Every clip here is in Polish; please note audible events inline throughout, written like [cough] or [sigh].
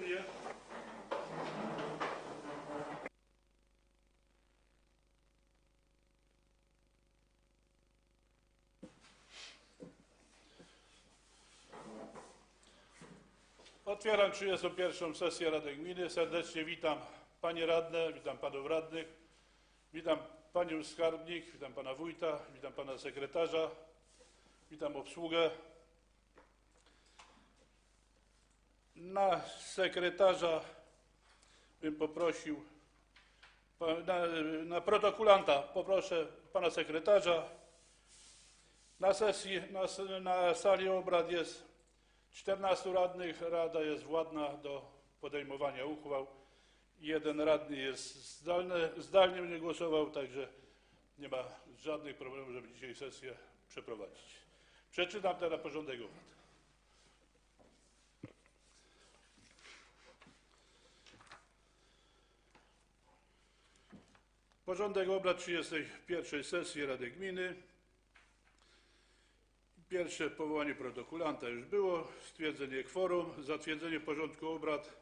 mnie. Otwieram 31. sesję Rady Gminy. Serdecznie witam Panie Radne, witam Panów Radnych, witam Panią Skarbnik, witam Pana Wójta, witam Pana Sekretarza, witam obsługę. Na sekretarza bym poprosił, na, na protokolanta poproszę Pana Sekretarza. Na sesji, na, na sali obrad jest 14 radnych, rada jest władna do podejmowania uchwał. Jeden radny jest zdalny, zdalnie nie głosował, także nie ma żadnych problemów, żeby dzisiaj sesję przeprowadzić. Przeczytam teraz porządek obrad. Porządek obrad 31 sesji Rady Gminy. Pierwsze powołanie protokolanta już było, stwierdzenie kworum, zatwierdzenie porządku obrad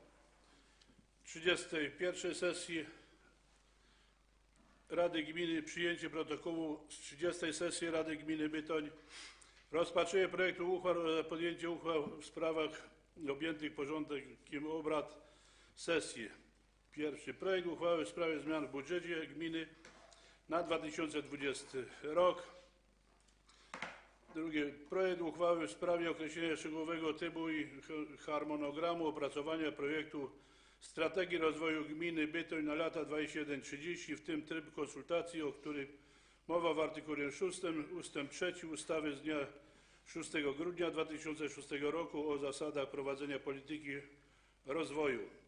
31 sesji Rady Gminy, przyjęcie protokołu z 30 sesji Rady Gminy Bytoń, rozpatrzenie projektu uchwał oraz podjęcie uchwał w sprawach objętych porządkiem obrad sesji. Pierwszy projekt uchwały w sprawie zmian w budżecie gminy na 2020 rok. Drugie, projekt uchwały w sprawie określenia szczegółowego trybu i harmonogramu opracowania projektu strategii rozwoju gminy Bytoń na lata 21-30, w tym tryb konsultacji, o którym mowa w artykule 6 ustęp 3 ustawy z dnia 6 grudnia 2006 roku o zasadach prowadzenia polityki rozwoju.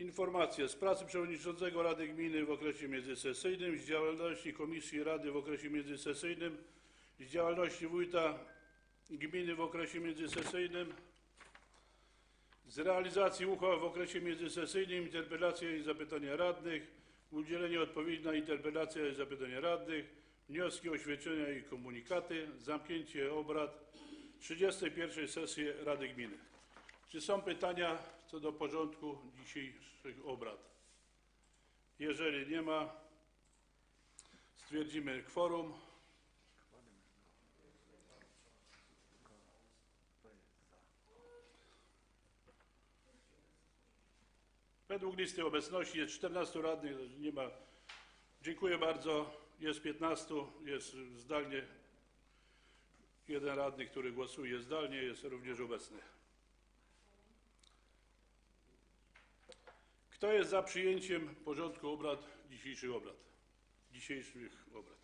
Informacje z pracy przewodniczącego Rady Gminy w okresie międzysesyjnym, z działalności Komisji Rady w okresie międzysesyjnym, z działalności wójta gminy w okresie międzysesyjnym, z realizacji uchwał w okresie międzysesyjnym, interpelacje i zapytania radnych, udzielenie odpowiedzi na interpelacje i zapytania radnych, wnioski, oświadczenia i komunikaty, zamknięcie obrad 31 sesji Rady Gminy. Czy są pytania co do porządku dzisiejszych obrad? Jeżeli nie ma, stwierdzimy kworum. Według listy obecności jest 14 radnych, nie ma. Dziękuję bardzo. Jest 15, jest zdalnie. Jeden radny, który głosuje zdalnie, jest również obecny. Kto jest za przyjęciem porządku obrad dzisiejszych obrad? Dzisiejszych obrad.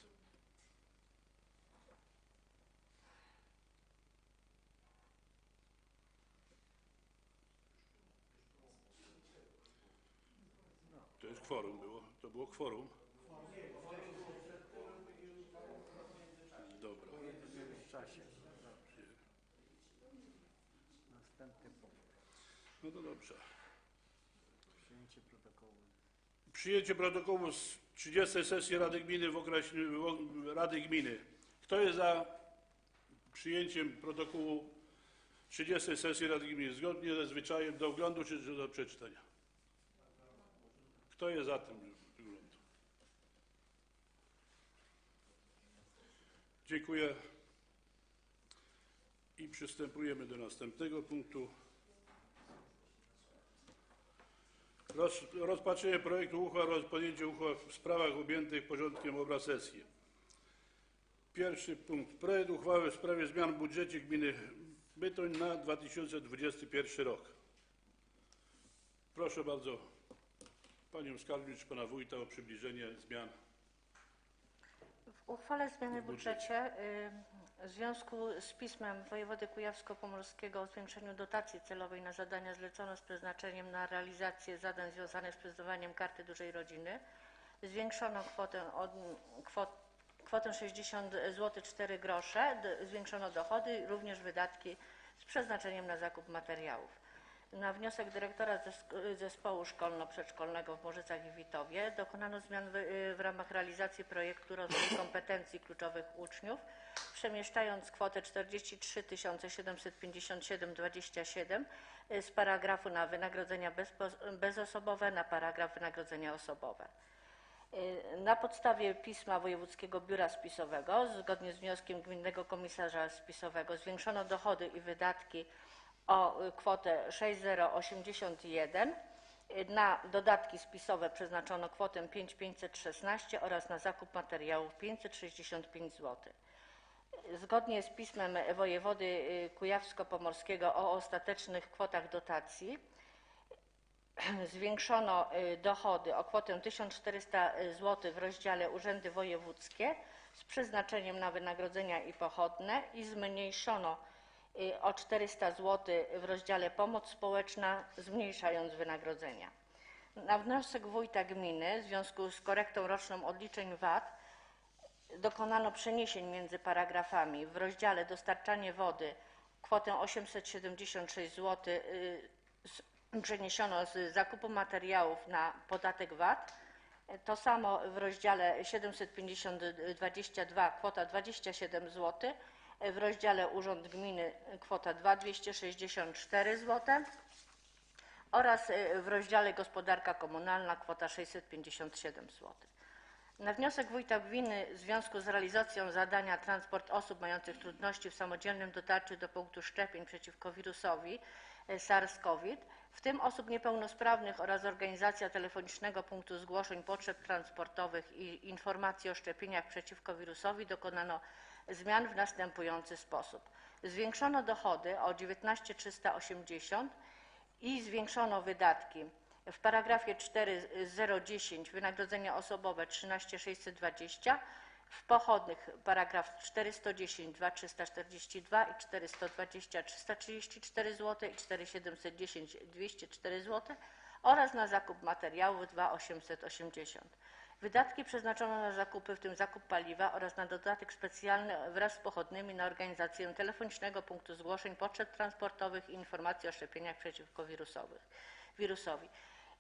To jest kworum było. To było kworum. Dobra. No to dobrze. Przyjęcie protokołu. Przyjęcie protokołu z 30 sesji Rady Gminy w okresie Rady Gminy. Kto jest za przyjęciem protokołu 30 sesji Rady Gminy zgodnie ze zwyczajem do oglądu czy do przeczytania? Kto jest za tym wyglądu? Dziękuję. I przystępujemy do następnego punktu. Roz, rozpatrzenie projektu uchwał oraz podjęcie uchwał w sprawach objętych porządkiem obrad sesji. Pierwszy punkt. Projekt uchwały w sprawie zmian w budżecie gminy Bytoń na 2021 rok. Proszę bardzo Panią Skarbnik czy Pana Wójta o przybliżenie zmian. W uchwale zmiany w budżecie. budżecie w związku z pismem wojewody kujawsko-pomorskiego o zwiększeniu dotacji celowej na zadania zlecone z przeznaczeniem na realizację zadań związanych z prezentowaniem karty dużej rodziny zwiększono kwotę od kwot, kwotę 60 zł 4 grosze, d- zwiększono dochody, również wydatki z przeznaczeniem na zakup materiałów. Na wniosek dyrektora zes- zespołu szkolno-przedszkolnego w Morzycach i Witowie dokonano zmian w ramach realizacji projektu rozwoju kompetencji kluczowych uczniów przemieszczając kwotę 43 757,27 y, z paragrafu na wynagrodzenia bezosobowe na paragraf wynagrodzenia osobowe. Y, Na podstawie pisma Wojewódzkiego Biura Spisowego, zgodnie z wnioskiem Gminnego Komisarza Spisowego, zwiększono dochody i wydatki o y, kwotę 6081. Y, Na dodatki spisowe przeznaczono kwotę 5516 oraz na zakup materiałów 565 zł. Zgodnie z pismem wojewody y, kujawsko-pomorskiego o ostatecznych kwotach dotacji [clears throat] zwiększono y, dochody o kwotę 1400 zł w rozdziale Urzędy Wojewódzkie z przeznaczeniem na wynagrodzenia i pochodne i zmniejszono y, o 400 zł w rozdziale Pomoc Społeczna, zmniejszając wynagrodzenia. Na wniosek wójta gminy w związku z korektą roczną odliczeń VAT dokonano przeniesień między paragrafami. W rozdziale Dostarczanie wody kwotę 876 zł y, przeniesiono z zakupu materiałów na podatek VAT. To samo w rozdziale 750-22 kwota 27 zł. W rozdziale Urząd Gminy kwota 2264 zł oraz y, w rozdziale Gospodarka Komunalna kwota 657 zł. Na wniosek wójta gminy w związku z realizacją zadania transport osób mających trudności w samodzielnym dotarciu do punktu szczepień przeciwko wirusowi e, SARS-CoV, w tym osób niepełnosprawnych oraz organizacja telefonicznego punktu zgłoszeń potrzeb transportowych i informacji o szczepieniach przeciwko wirusowi dokonano zmian w następujący sposób. Zwiększono dochody o 19 i zwiększono wydatki. W paragrafie 4.010 wynagrodzenia osobowe 13 620, w pochodnych paragraf 410 2342 i 420 334 zł i 4710 204 zł oraz na zakup materiałów 2880. Wydatki przeznaczono na zakupy, w tym zakup paliwa oraz na dodatek specjalny wraz z pochodnymi na organizację telefonicznego punktu zgłoszeń potrzeb transportowych i informacji o szczepieniach przeciwko wirusowi.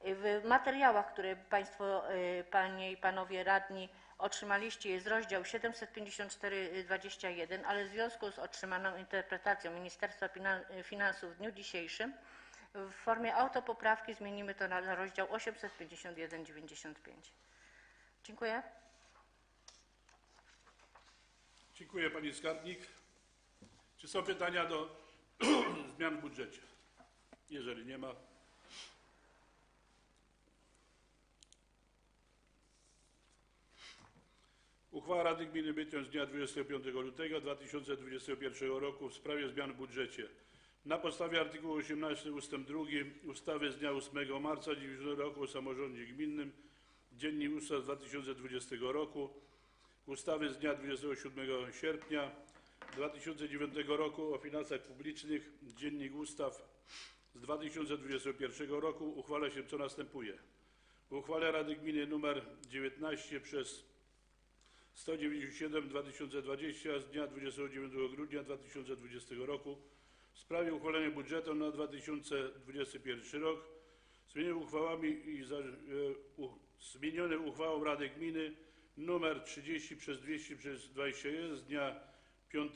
W materiałach, które Państwo, y, Panie i Panowie Radni otrzymaliście jest rozdział 754-21, ale w związku z otrzymaną interpretacją Ministerstwa Finansów w dniu dzisiejszym w formie autopoprawki zmienimy to na rozdział 851-95. Dziękuję. Dziękuję Pani Skarbnik. Czy są pytania do [clears throat] zmian w budżecie? Jeżeli nie ma, Uchwała Rady Gminy Bytoń z dnia 25 lutego 2021 roku w sprawie zmian w budżecie. Na podstawie artykułu 18 ust. 2 ustawy z dnia 8 marca 90 roku o samorządzie gminnym, Dziennik Ustaw z 2020 roku, ustawy z dnia 27 sierpnia 2009 roku o finansach publicznych, Dziennik Ustaw z 2021 roku uchwala się co następuje. W uchwale Rady Gminy nr 19 przez 197 2020 z dnia 29 grudnia 2020 roku w sprawie uchwalenia budżetu na 2021 rok zmienione uchwałami i za, e, u, uchwałą Rady Gminy nr 30 przez 200 przez 21 z dnia 5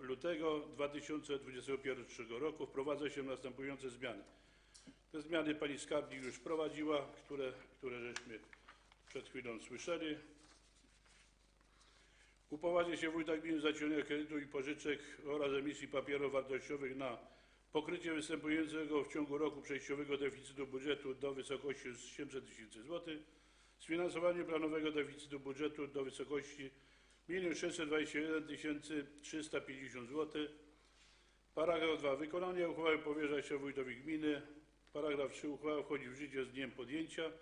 lutego 2021 roku wprowadza się następujące zmiany. Te zmiany pani skarbnik już wprowadziła, które, które żeśmy przed chwilą słyszeli. Upoważnia się wójta gminy zaciągnięcia kredytu i pożyczek oraz emisji papierów wartościowych na pokrycie występującego w ciągu roku przejściowego deficytu budżetu do wysokości 700 tysięcy złotych, sfinansowanie planowego deficytu budżetu do wysokości 1 621 350 zł. Paragraf 2. Wykonanie uchwały powierza się wójtowi gminy. Paragraf 3. Uchwała wchodzi w życie z dniem podjęcia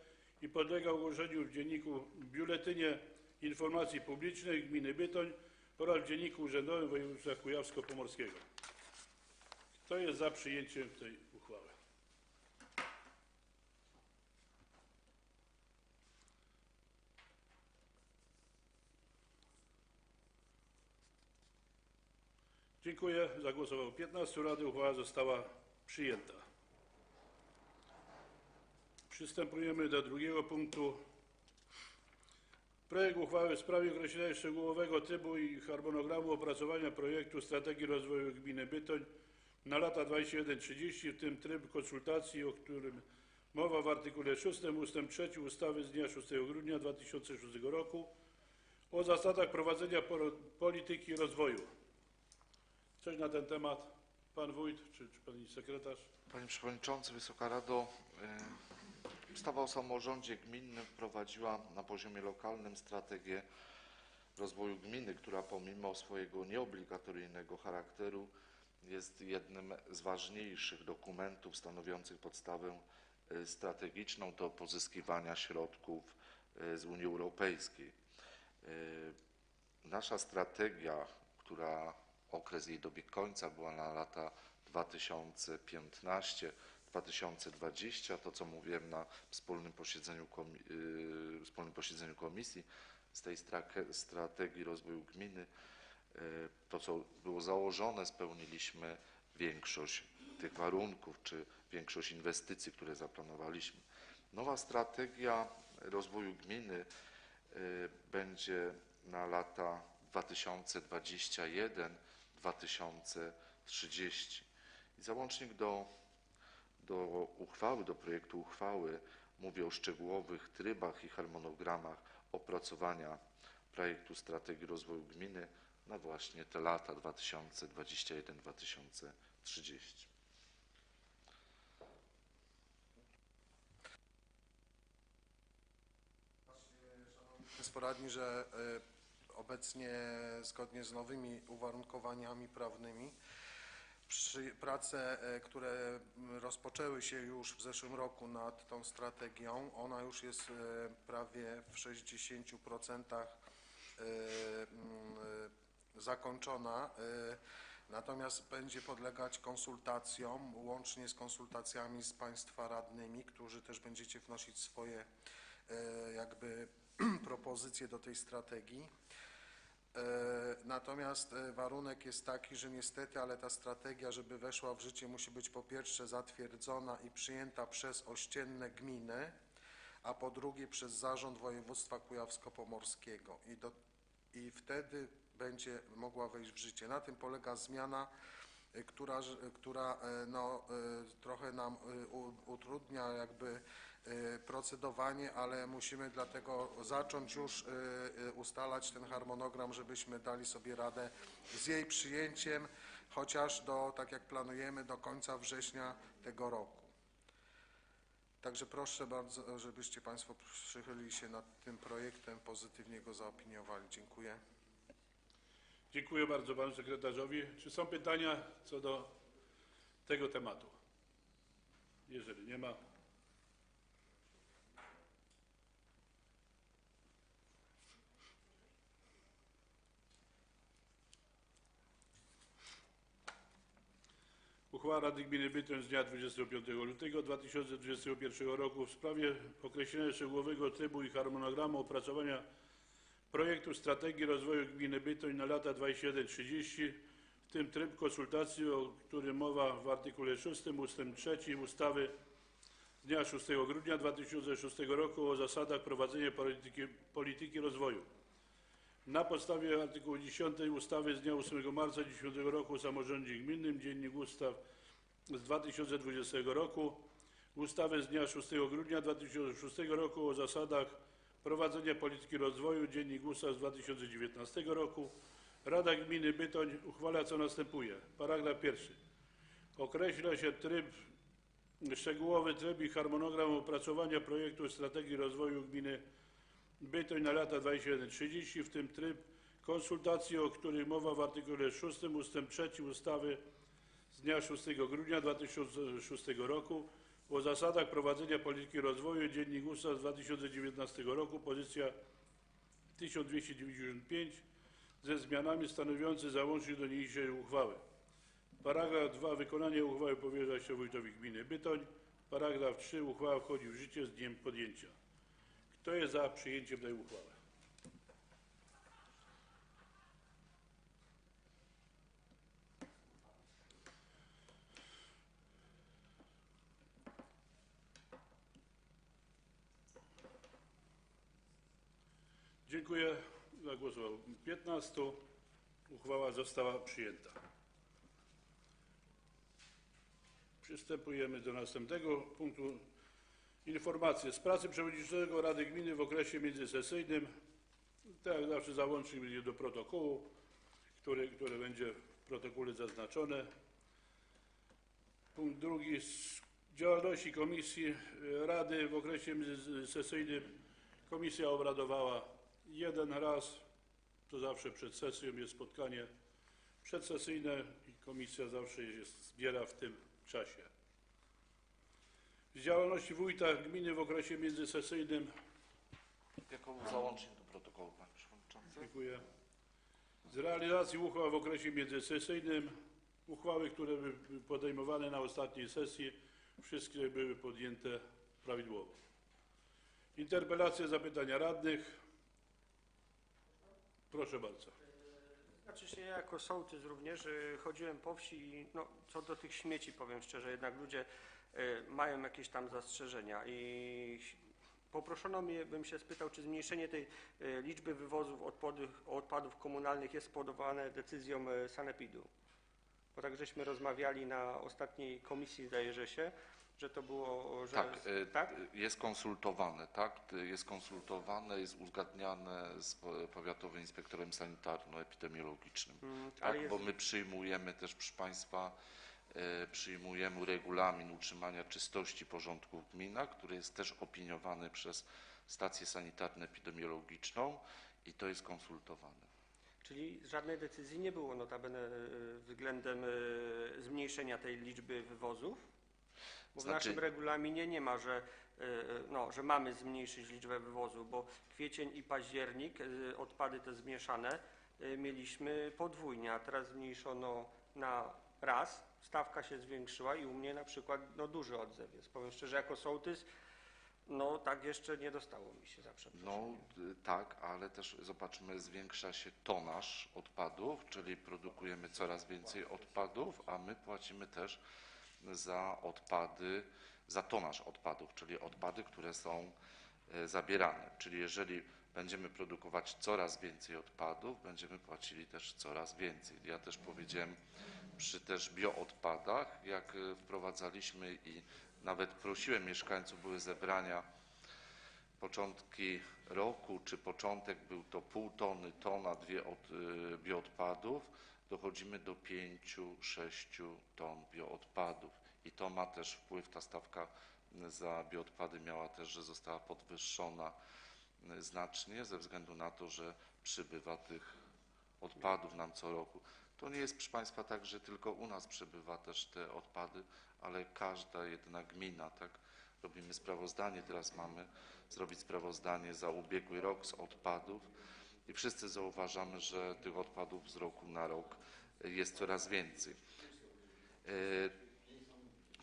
i podlega ogłoszeniu w dzienniku Biuletynie Informacji Publicznej Gminy Bytoń oraz w Dzienniku Urzędowym Województwa Kujawsko-Pomorskiego. Kto jest za przyjęciem tej uchwały? Dziękuję. Zagłosowało 15 Rady. Uchwała została przyjęta. Przystępujemy do drugiego punktu Projekt uchwały w sprawie określenia szczegółowego trybu i harmonogramu opracowania projektu strategii rozwoju gminy Bytoń na lata 21-30, w tym tryb konsultacji, o którym mowa w artykule 6 ust. 3 ustawy z dnia 6 grudnia 2006 roku o zasadach prowadzenia polityki rozwoju. Coś na ten temat? Pan wójt czy, czy pani sekretarz? Panie Przewodniczący, Wysoka Rado, y, ustawa o samorządzie gminnym wprowadziła na poziomie lokalnym strategię rozwoju gminy, która pomimo swojego nieobligatoryjnego charakteru jest jednym z ważniejszych dokumentów stanowiących podstawę y, strategiczną do pozyskiwania środków y, z Unii Europejskiej. Y, Nasza strategia, która okres jej dobiegł końca, była na lata 2015-2020, to co mówiłem na wspólnym posiedzeniu, yy, wspólnym posiedzeniu komisji, z tej strategii rozwoju gminy, yy, to co było założone, spełniliśmy większość tych warunków, czy większość inwestycji, które zaplanowaliśmy. Nowa strategia rozwoju gminy yy, będzie na lata 2021-2030. I załącznik do, do uchwały, do projektu uchwały mówi o szczegółowych trybach i harmonogramach opracowania projektu strategii rozwoju gminy na właśnie te lata 2021-2030. Państwo radni, że y, obecnie zgodnie z nowymi uwarunkowaniami prawnymi prace, y, które rozpoczęły się już w zeszłym roku nad tą strategią, ona już jest y, prawie w 60% y, mm, y, zakończona. Natomiast będzie podlegać konsultacjom, łącznie z konsultacjami z Państwa radnymi, którzy też będziecie wnosić swoje jakby [clears throat] propozycje do tej strategii. E, Natomiast e, warunek jest taki, że niestety, ale ta strategia, żeby weszła w życie, musi być po pierwsze zatwierdzona i przyjęta przez ościenne gminy, a po drugie przez Zarząd Województwa Kujawsko-Pomorskiego i, i wtedy będzie mogła wejść w życie. Na tym polega zmiana, e, która, która no, trochę nam utrudnia jakby procedowanie, ale musimy dlatego zacząć już e, e, ustalać ten harmonogram, żebyśmy dali sobie radę z jej przyjęciem, chociaż do, tak jak planujemy, do końca września tego roku. Także proszę bardzo, żebyście Państwo przychylili się nad tym projektem, pozytywnie go zaopiniowali. Dziękuję. Dziękuję bardzo panu sekretarzowi. Czy są pytania co do tego tematu? Jeżeli nie ma. Uchwała Rady Gminy Bytoń z dnia 25 lutego 2021 roku w sprawie określenia szczegółowego trybu i harmonogramu opracowania projektu strategii rozwoju gminy Bytoń na lata 21-30, w tym tryb konsultacji, o którym mowa w artykule 6 ust. 3 ustawy z dnia 6 grudnia 2006 roku o zasadach prowadzenia polityki, polityki rozwoju. Na podstawie artykułu 10 ustawy z dnia 8 marca 10 roku o samorządzie gminnym, Dziennik Ustaw z 2020 roku, ustawy z dnia 6 grudnia 2006 roku o zasadach prowadzenia polityki rozwoju, Dziennik Ustaw z 2019 roku, Rada Gminy Bytoń uchwala co następuje. Paragraf pierwszy. Określa się tryb, szczegółowy tryb i harmonogram opracowania projektu strategii rozwoju gminy Bytoń na lata 21-30, w tym tryb konsultacji, o których mowa w artykule 6 ust. 3 ustawy z dnia 6 grudnia 2006 roku o zasadach prowadzenia polityki rozwoju, Dziennik Ustaw z 2019 roku, pozycja 1295, ze zmianami stanowiący załącznik do niniejszej uchwały. Paragraf 2. Wykonanie uchwały powierza się wójtowi gminy Bytoń. Paragraf 3. Uchwała wchodzi w życie z dniem podjęcia. Kto jest za przyjęciem tej uchwały? Dziękuję. Zagłosowało 15. Uchwała została przyjęta. Przystępujemy do następnego punktu. Informacje z pracy przewodniczącego Rady Gminy w okresie międzysesyjnym. Tak jak zawsze załącznik będzie do protokołu, który, który będzie w protokole zaznaczone. Punkt drugi. Z działalności Komisji e, Rady w okresie międzysesyjnym. Komisja obradowała jeden raz, to zawsze przed sesją jest spotkanie przedsesyjne i komisja zawsze jest, zbiera w tym czasie. Z działalności wójta gminy w okresie międzysesyjnym Jako załącznik do protokołu, panie przewodniczący. Dziękuję. Z realizacji uchwał w okresie międzysesyjnym, uchwały, które były podejmowane na ostatniej sesji, wszystkie były podjęte prawidłowo. Interpelacje, zapytania radnych. Proszę bardzo. Znaczy się ja jako sołtys również y, chodziłem po wsi i no, co do tych śmieci powiem szczerze, jednak ludzie y, mają jakieś tam zastrzeżenia i poproszono mnie, bym się spytał, czy zmniejszenie tej y, liczby wywozów odpadów, komunalnych jest spowodowane decyzją Sanepidu. Bo tak żeśmy rozmawiali na ostatniej komisji, zdaje się, że to było, że... Tak, y, tak? y, jest konsultowane, tak? Y, Jest konsultowane, jest uzgadniane z po- powiatowym inspektorem sanitarno-epidemiologicznym. Mm, ale Tak, jest- bo my przyjmujemy też, proszę Państwa, e, przyjmujemy regulamin utrzymania czystości porządku w gminach, który jest też opiniowany przez stację sanitarno-epidemiologiczną i to jest konsultowane. Czyli żadnej decyzji nie było notabene y, względem y, zmniejszenia tej liczby wywozów? Bo w Znaczy- naszym regulaminie nie ma, że, y, y, no, że mamy zmniejszyć liczbę wywozów, bo kwiecień i październik, y, odpady te zmieszane, y, mieliśmy podwójnie, a teraz zmniejszono na raz, stawka się zwiększyła i u mnie na przykład no, duży odzew jest. Powiem szczerze, jako sołtys, no tak jeszcze nie dostało mi się za No przeproszeniem. y, tak, ale też zobaczmy, zwiększa się tonaż odpadów, czyli produkujemy coraz więcej odpadów, a my płacimy też za odpady, za tonaż odpadów, czyli odpady, które są e, zabierane. Czyli jeżeli będziemy produkować coraz więcej odpadów, będziemy płacili też coraz więcej. Ja też powiedziałem przy też bioodpadach, jak e, wprowadzaliśmy i nawet prosiłem mieszkańców, były zebrania początki roku, czy początek był to pół tony, tona, dwie od, y, bioodpadów, dochodzimy do pięciu, sześciu ton bioodpadów. I to ma też wpływ, ta stawka za bioodpady miała też, że została podwyższona znacznie ze względu na to, że przybywa tych odpadów nam co roku. To nie jest, proszę Państwa, tak, że tylko u nas przybywa też te odpady, ale każda jedna gmina, tak? Robimy sprawozdanie, teraz mamy zrobić sprawozdanie za ubiegły rok z odpadów i wszyscy zauważamy, że tych odpadów z roku na rok jest coraz więcej. E,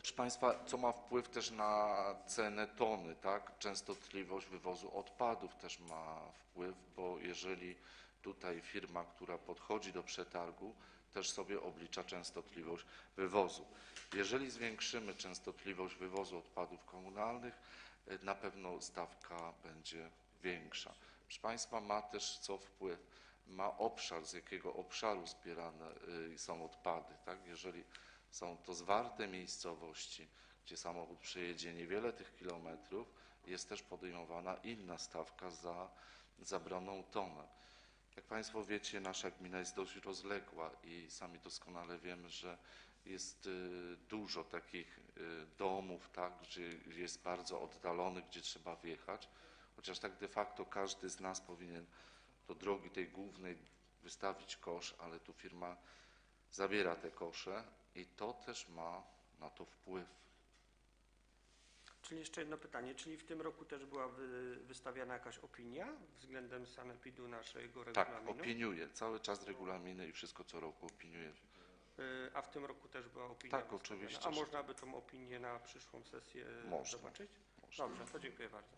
Proszę Państwa, co ma wpływ też na cenę tony, tak? Częstotliwość wywozu odpadów też ma wpływ, bo jeżeli tutaj firma, która podchodzi do przetargu, też sobie oblicza częstotliwość wywozu. Jeżeli zwiększymy częstotliwość wywozu odpadów komunalnych, y, na pewno stawka będzie większa. Proszę Państwa, ma też co wpływ? Ma obszar, z jakiego obszaru zbierane y, są odpady, tak? Jeżeli są to zwarte miejscowości, gdzie samochód przejedzie niewiele tych kilometrów, jest też podejmowana inna stawka za zabraną tonę. Jak Państwo wiecie, nasza gmina jest dość rozległa i sami doskonale wiemy, że jest y, dużo takich y, domów, tak, gdzie jest bardzo oddalony, gdzie trzeba wjechać, chociaż tak de facto każdy z nas powinien do drogi tej głównej wystawić kosz, ale tu firma zabiera te kosze i to też ma na to wpływ. Czyli jeszcze jedno pytanie, czyli w tym roku też była wy, wystawiana jakaś opinia względem sanepidu naszego Tak, regulaminu? opiniuję, cały czas regulaminy i wszystko co roku opiniuję. Y, A w tym roku też była opinia Tak, oczywiście, A można by tą opinię na przyszłą sesję Można. zobaczyć? Można. Dobrze, to dziękuję bardzo.